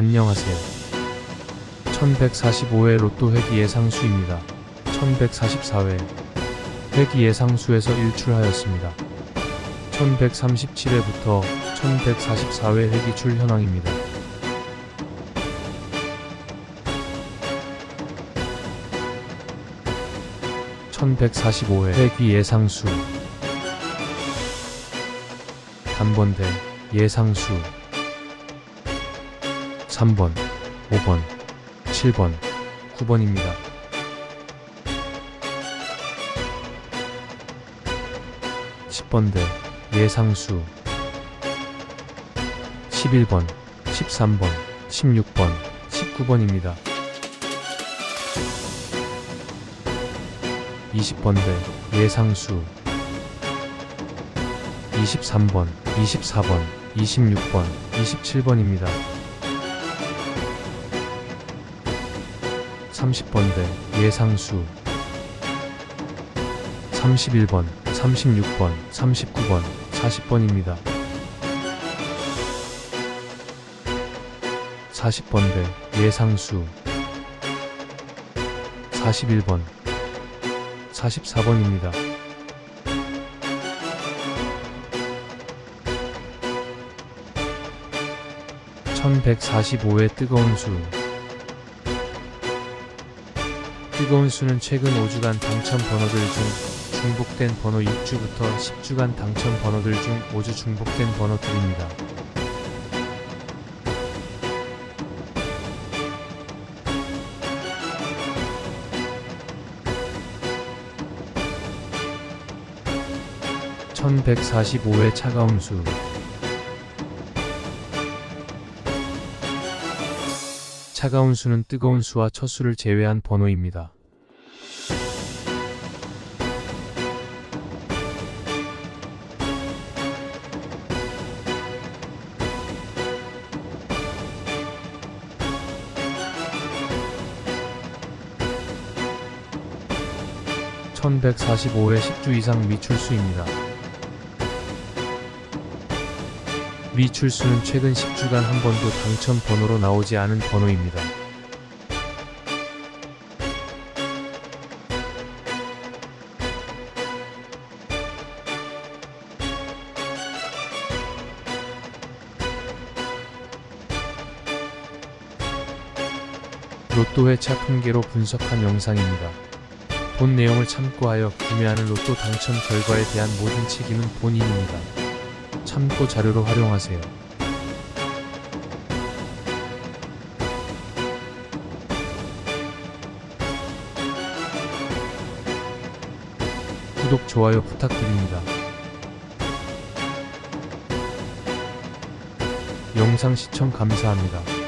안녕하세요. 1145회 로또 회기 예상수입니다. 1144회 회기 예상수에서 일출하였습니다. 1137회부터 1144회 회기 출 현황입니다. (1145회) 회기 예상수 단번대 예상수 3번, 5번, 7번, 9번입니다. (10번대) 예상수 11번, 13번, 16번, 19번입니다. 20번대 예상수 23번, 24번, 26번, 27번입니다. 30번대 예상수 31번, 36번, 39번, 40번입니다. 40번대 예상수 41번, 44번입니다. 1145의 뜨거운 수 뜨거운 수는 최근 5주간 당첨 번호들 중 중복된 번호 6주부터 10주간 당첨 번호들 중 5주 중복된 번호 들입니다. (1145의) 차가운 수 차가운 수는 뜨거운 수와 처수를 제외한 번호입니다. (1145회) 10주 이상 미출수입니다. 미출수는 최근 10주간 한 번도 당첨 번호로 나오지 않은 번호입니다. 로또 회차 통계로 분석한 영상입니다. 본 내용을 참고하여 구매하는 로또 당첨 결과에 대한 모든 책임은 본인입니다. 참고 자료로 활용하세요. 구독, 좋아요 부탁드립니다. 영상 시청 감사합니다.